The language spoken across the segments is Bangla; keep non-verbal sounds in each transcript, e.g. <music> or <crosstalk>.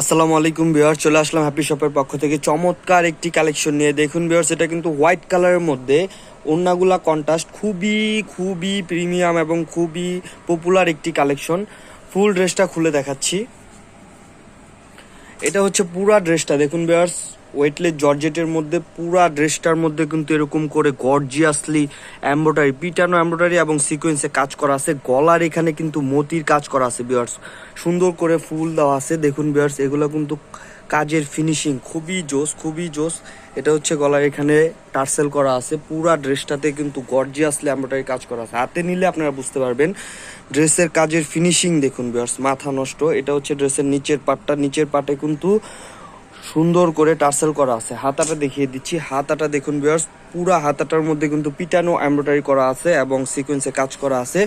আসসালামু আলাইকুম বিহার চলে আসলাম হ্যাপি শপের পক্ষ থেকে। চমৎকার একটি কালেকশন নিয়ে। দেখুন বিহার সেটা কিন্তু হোয়াইট কালারের মধ্যে অন্যগুলা কন্ট্রাস্ট খুবই খুবই প্রিমিয়াম এবং খুবই পপুলার একটি কালেকশন ফুল ড্রেসটা খুলে দেখাচ্ছি। এটা হচ্ছে পুরা ড্রেসটা, দেখুন বেয়ার্স ওয়েটলেস জর্জেটের মধ্যে, পুরা ড্রেসটার মধ্যে কিন্তু এরকম করে গর্জিয়াসলি অ্যাম্ব্রয়ডারি পিটানো অ্যাম্ব্রয়ডারি এবং সিকোয়েন্সে কাজ করা আছে। গলার এখানে কিন্তু মতির কাজ করা আছে বিয়ার্স সুন্দর করে ফুল দেওয়া আছে, দেখুন বিয়ার্স এগুলো কিন্তু কাজের ফিনিশিং খুবই জোস খুবই জোস এটা হচ্ছে গলার এখানে টার্সেল করা আছে। পুরা ড্রেসটাতে কিন্তু গর্জিয়াসলি এমব্রয়ডারি কাজ করা আছে। হাতে নিলে আপনারা বুঝতে পারবেন। ড্রেসের কাজের ফিনিশিং দেখুন বিয়ার্স মাথা নষ্ট। এটা হচ্ছে ড্রেসের নিচের পাটটা। নিচের পাটে কিন্তু সুন্দর করে টার্সেল করা আছে। হাতাটা দেখিয়ে দিচ্ছি। হাতাটা দেখুন বিয়ার্স পুরা হাতাটার মধ্যে কিন্তু পিটানো এমব্রয়ডারি করা আছে এবং সিকোয়েন্সে কাজ করা আছে।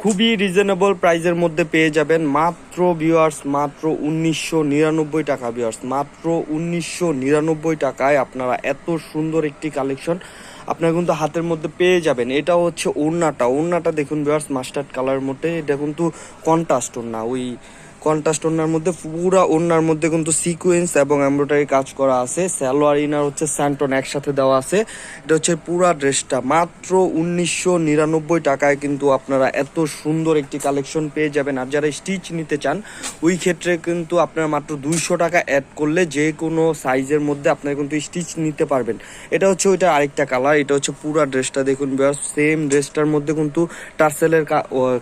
খুবই রিজনেবল প্রাইজের মধ্যে পেয়ে যাবেন। মাত্র ভিউয়ার্স মাত্র উনিশশো নিরানব্বই টাকা ভিউয়ার্স মাত্র উনিশশো নিরানব্বই টাকায় আপনারা এত সুন্দর একটি কালেকশন আপনারা কিন্তু হাতের মধ্যে পেয়ে যাবেন। এটা হচ্ছে ওড়নাটা। ওড়নাটা দেখুন ভিউয়ার্স মাস্টার্ড কালার মধ্যে এটা কিন্তু কন্ট্রাস্ট ওড়না। ওই কন্ট্রাস্ট ওনার মধ্যে, পুরা ওড়নার মধ্যে কিন্তু সিকোয়েন্স এবং এমব্রয়ডারি কাজ করা আছে। সালোয়ার ইনার হচ্ছে স্যান্টন একসাথে দেওয়া আছে। এটা হচ্ছে পুরা ড্রেসটা। মাত্র উনিশশো নিরানব্বই টাকায় কিন্তু আপনারা এত সুন্দর একটি কালেকশন পেয়ে যাবেন। আর যারা স্টিচ নিতে চান, ওই ক্ষেত্রে কিন্তু আপনারা মাত্র দুইশো টাকা অ্যাড করলে যে কোনো সাইজের মধ্যে আপনারা কিন্তু স্টিচ নিতে পারবেন। এটা হচ্ছে ওইটা আরেকটা কালার এটা হচ্ছে পুরা ড্রেসটা। দেখুন সেম ড্রেসটার মধ্যে কিন্তু টার্সেলের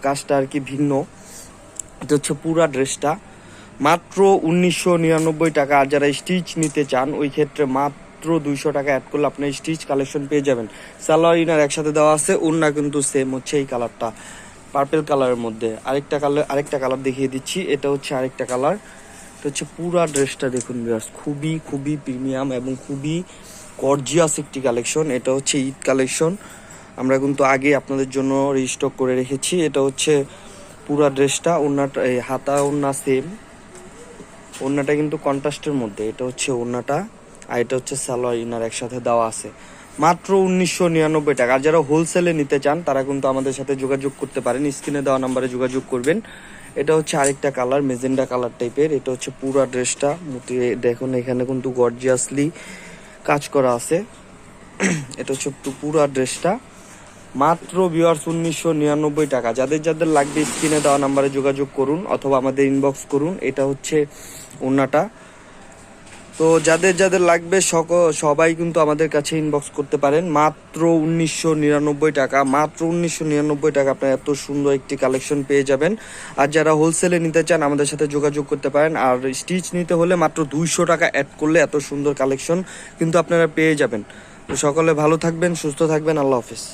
কাজটা আর কি ভিন্ন। এটা হচ্ছে পুরা ড্রেসটা। মাত্র উনিশশো নিরানব্বই টাকা। আর যারা স্টিচ নিতে চান, ওই ক্ষেত্রে মাত্র দুইশো টাকা অ্যাড করলে আপনি স্টিচ কালেকশন পেয়ে যাবেন। সালোয়ার ইনার একসাথে দেওয়া আছে, ওড়না কিন্তু সেম হচ্ছে এই কালারটা পার্পেল কালারের মধ্যে। আরেকটা কালার আরেকটা কালার দেখিয়ে দিচ্ছি, এটা হচ্ছে আরেকটা কালার এটা হচ্ছে পুরা ড্রেসটা দেখুন বিয়ার্স খুবই খুবই প্রিমিয়াম এবং খুবই গর্জিয়াস একটি কালেকশন এটা হচ্ছে ঈদ কালেকশন আমরা কিন্তু আগে আপনাদের জন্য রিস্টক করে রেখেছি। এটা হচ্ছে পুরা ড্রেসটা, ওড়নাটা, এই হাতা, ওড়না সেম ওড়নাটা কিন্তু কন্ট্রাস্টের মধ্যে, এটা হচ্ছে ওড়নাটা, আর এটা হচ্ছে সালোয়ার ইনার একসাথে দেওয়া আছে। মাত্র উনিশশো নিরানব্বই টাকা। আর যারা হোলসেলে নিতে চান, তারা কিন্তু আমাদের সাথে যোগাযোগ করতে পারেন। স্ক্রিনে দেওয়া নাম্বারে যোগাযোগ করবেন। এটা হচ্ছে আরেকটা কালার মেজেন্ডা কালার টাইপের এটা হচ্ছে পুরা ড্রেসটা। মোটি, দেখুন, এখানে কিন্তু গর্জিয়াসলি কাজ করা আছে। <clears throat> এটা হচ্ছে পুরা ড্রেসটা। মাত্র ভিউয়ার্স উনিশশো নিরানব্বই টাকা। যাদের যাদের লাগবে স্ক্রিনে দেওয়া নাম্বারে যোগাযোগ করুন অথবা আমাদের ইনবক্স করুন। এটা হচ্ছে ওনাটা তো যাদের যাদের লাগবে সক, সবাই কিন্তু আমাদের কাছে ইনবক্স করতে পারেন। মাত্র উনিশশো নিরানব্বই টাকা। মাত্র উনিশশো নিরানব্বই টাকা আপনার এত সুন্দর একটি কালেকশন পেয়ে যাবেন। আর যারা হোলসেলে নিতে চান, আমাদের সাথে যোগাযোগ করতে পারেন। আর স্টিচ নিতে হলে মাত্র দুইশো টাকা অ্যাড করলে এত সুন্দর কালেকশন কিন্তু আপনারা পেয়ে যাবেন। তো সকলে ভালো থাকবেন, সুস্থ থাকবেন। আল্লাহ হাফিজ।